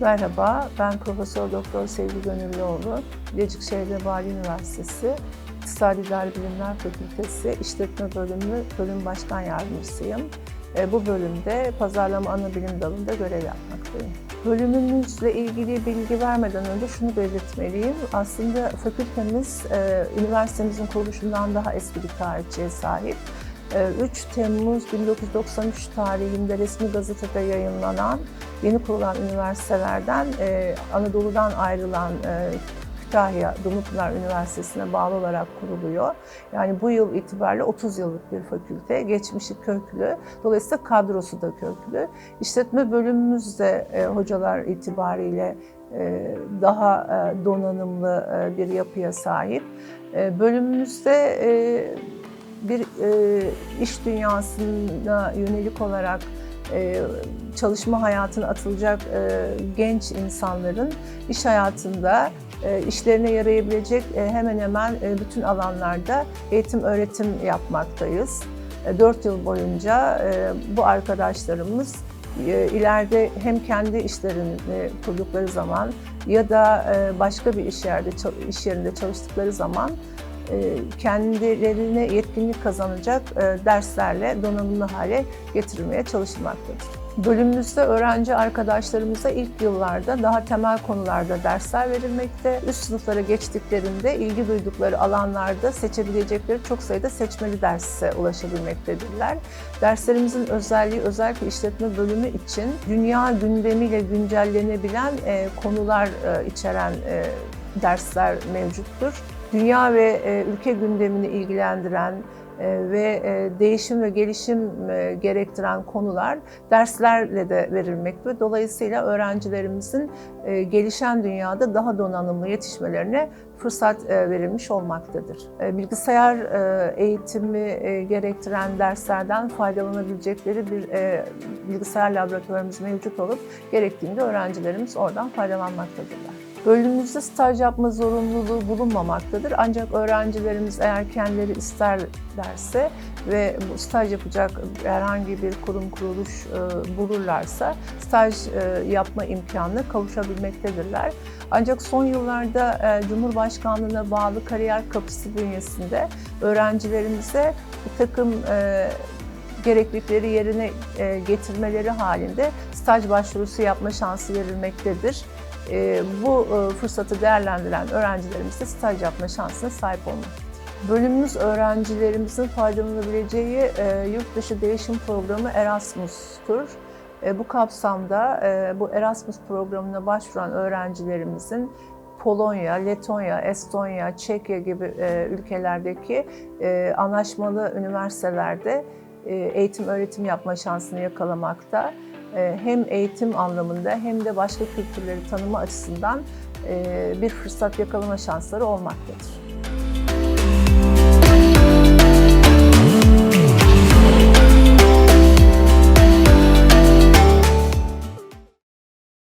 Merhaba, ben Profesör Doktor Sevgi Gönüllüoğlu. Bilecik Şehir Vali Üniversitesi İktisadi İdari Bilimler Fakültesi İşletme Bölümü Bölüm Başkan Yardımcısıyım. E, Bu bölümde pazarlama ana bilim dalında görev yapmaktayım. Bölümümüzle ilgili bilgi vermeden önce şunu belirtmeliyim. Aslında fakültemiz e, üniversitemizin kuruluşundan daha eski bir tarihçeye sahip. E, 3 Temmuz 1993 tarihinde resmi gazetede yayınlanan yeni kurulan üniversitelerden e, Anadolu'dan ayrılan e, Kütahya Dumlupınar Üniversitesi'ne bağlı olarak kuruluyor. Yani bu yıl itibariyle 30 yıllık bir fakülte. Geçmişi köklü. Dolayısıyla kadrosu da köklü. İşletme bölümümüz de e, hocalar itibariyle daha donanımlı bir yapıya sahip. Bölümümüzde bir e, iş dünyasına yönelik olarak e, çalışma hayatına atılacak e, genç insanların iş hayatında e, işlerine yarayabilecek e, hemen hemen e, bütün alanlarda eğitim öğretim yapmaktayız. 4 yıl boyunca e, bu arkadaşlarımız e, ileride hem kendi işlerini kurdukları zaman ya da e, başka bir iş yerde iş yerinde çalıştıkları zaman e, kendilerine yetkinlik kazanacak e, derslerle donanımlı hale getirilmeye çalışılmaktadır. Bölümümüzde öğrenci arkadaşlarımıza ilk yıllarda daha temel konularda dersler verilmekte. Üst sınıflara geçtiklerinde ilgi duydukları alanlarda seçebilecekleri çok sayıda seçmeli derse ulaşabilmektedirler. Derslerimizin özelliği özellikle işletme bölümü için dünya gündemiyle güncellenebilen e, konular içeren dersler mevcuttur dünya ve e, ülke gündemini ilgilendiren e, ve e, değişim ve gelişim gerektiren konular derslerle de verilmekte. Dolayısıyla öğrencilerimizin gelişen dünyada daha donanımlı yetişmelerine fırsat verilmiş olmaktadır. Bilgisayar eğitimi gerektiren derslerden faydalanabilecekleri bir bilgisayar laboratuvarımız mevcut olup gerektiğinde öğrencilerimiz oradan faydalanmaktadırlar. Bölümümüzde staj yapma zorunluluğu bulunmamaktadır. Ancak öğrencilerimiz eğer kendileri isterlerse ve staj yapacak herhangi bir kurum kuruluş e, bulurlarsa staj e, yapma imkanına kavuşabilmektedirler. Ancak son yıllarda e, Cumhurbaşkanlığına bağlı kariyer kapısı bünyesinde öğrencilerimize bir takım gereklilikleri yerine getirmeleri halinde staj başvurusu yapma şansı verilmektedir. Ee, bu e, fırsatı değerlendiren öğrencilerimiz de staj yapma şansına sahip olmaktadır. Bölümümüz öğrencilerimizin faydalanabileceği e, yurt dışı değişim programı Erasmus'tur. E, bu kapsamda bu Erasmus programına başvuran öğrencilerimizin Polonya, Letonya, Estonya, Çekya gibi ülkelerdeki anlaşmalı üniversitelerde eğitim öğretim yapma şansını yakalamakta. E, hem eğitim anlamında hem de başka kültürleri tanıma açısından e, bir fırsat yakalama şansları olmaktadır.